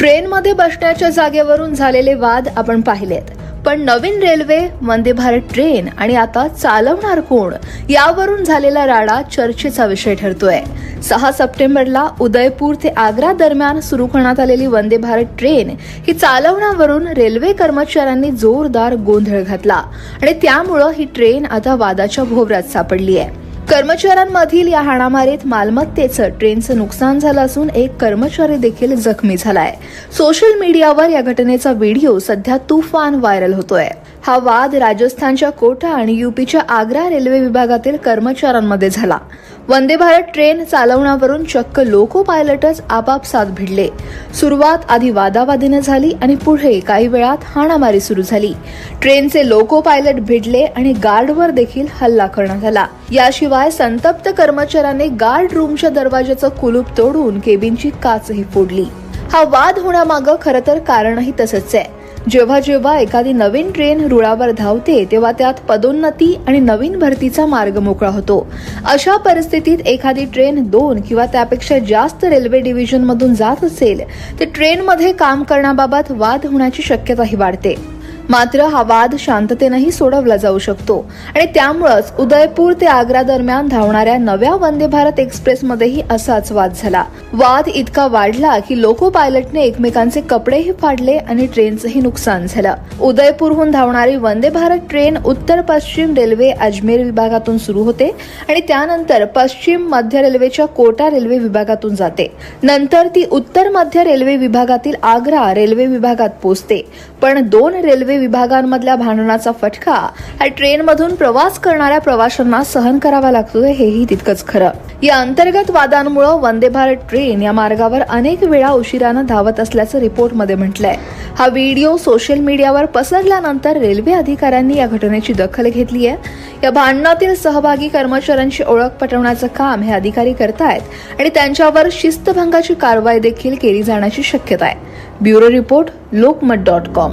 ट्रेनमध्ये बसण्याच्या जागेवरून झालेले वाद आपण पाहिलेत. पण नवीन रेल्वे वंदे भारत ट्रेन आणि आता चालवणार कोण? यावरून झालेला राडा चर्चेचा विषय ठरतोय. सहा सप्टेंबरला उदयपूर ते आग्रा दरम्यान सुरू करण्यात आलेली वंदे भारत ट्रेन ही चालवण्यावरून रेल्वे कर्मचाऱ्यांनी जोरदार गोंधळ घातला. आणि त्यामुळं ही ट्रेन आता वादाच्या भोवऱ्यात सापडली आहे कर्मचाऱ्यांमधील या हाणामारीत मालमत्तेचं ट्रेनचं नुकसान झालं असून एक कर्मचारी देखील जखमी झालाय. सोशल मीडियावर या घटनेचा व्हिडिओ सध्या तुफान व्हायरल होतोय. हा वाद राजस्थानच्या कोटा आणि युपीच्या आग्रा रेल्वे विभागातील कर्मचाऱ्यांमध्ये झाला. वंदे भारत ट्रेन चालवण्यावरून चक्क लोको पायलटच आपापसात भिडले. सुरुवात आधी वादावादीनं झाली आणि पुढे काही वेळात हाणामारी सुरू झाली. ट्रेनचे लोको पायलट भिडले आणि गार्डवर देखील हल्ला करण्यात आला. याशिवाय संतप्त कर्मचाऱ्याने गार्ड रूमच्या दरवाजाचं कुलूप तोडून केबिनची काचही फोडली. हा वाद होण्यामागं खरं तर कारणही तसंच आहे. जेव्हा जेव्हा एखादी नवीन ट्रेन रुळावर धावते तेव्हा त्यात पदोन्नती आणि नवीन भरतीचा मार्ग मोकळा होतो. अशा परिस्थितीत एखादी ट्रेन दोन किंवा त्यापेक्षा जास्त रेल्वे डिव्हिजन मधून जात असेल तर ट्रेनमध्ये काम करण्याबाबत वाद होण्याची शक्यताही वाढते. मात्र हा वाद शांततेनंही सोडवला जाऊ शकतो. आणि त्यामुळंच उदयपूर ते आग्रा दरम्यान धावणाऱ्या नव्या वंदे भारत एक्सप्रेसमध्येही असाच वाद झाला. वाद इतका वाढला की लोको पायलटने एकमेकांचे कपडेही फाडले आणि ट्रेनचंही नुकसान झालं. उदयपूरहून धावणारी वंदे भारत ट्रेन उत्तर पश्चिम रेल्वे अजमेर विभागातून सुरू होते आणि त्यानंतर पश्चिम मध्य रेल्वेच्या कोटा रेल्वे विभागातून जाते. नंतर ती उत्तर मध्य रेल्वे विभागातील आग्रा रेल्वे विभागात पोहोचते. पण दोन रेल्वे विभागांमधल्या भांडणाचा फटका हा ट्रेनमधून प्रवास करणाऱ्या प्रवाशांना सहन करावा लागतोय हेही तितकंच खरं. या अंतर्गत वादांमुळे वंदे भारत ट्रेन या मार्गावर अनेक वेळा उशिरानं धावत असल्याचं रिपोर्टमध्ये म्हटलंय. हा व्हिडिओ सोशल मीडियावर पसरल्यानंतर रेल्वे अधिकाऱ्यांनी या घटनेची दखल घेतली आहे. या भांडणातील सहभागी कर्मचाऱ्यांची ओळख पटवण्याचं काम हे अधिकारी करतायत आणि त्यांच्यावर शिस्तभंगाची कारवाई देखील केली जाण्याची शक्यता आहे. Bureau report Lokmat dot com.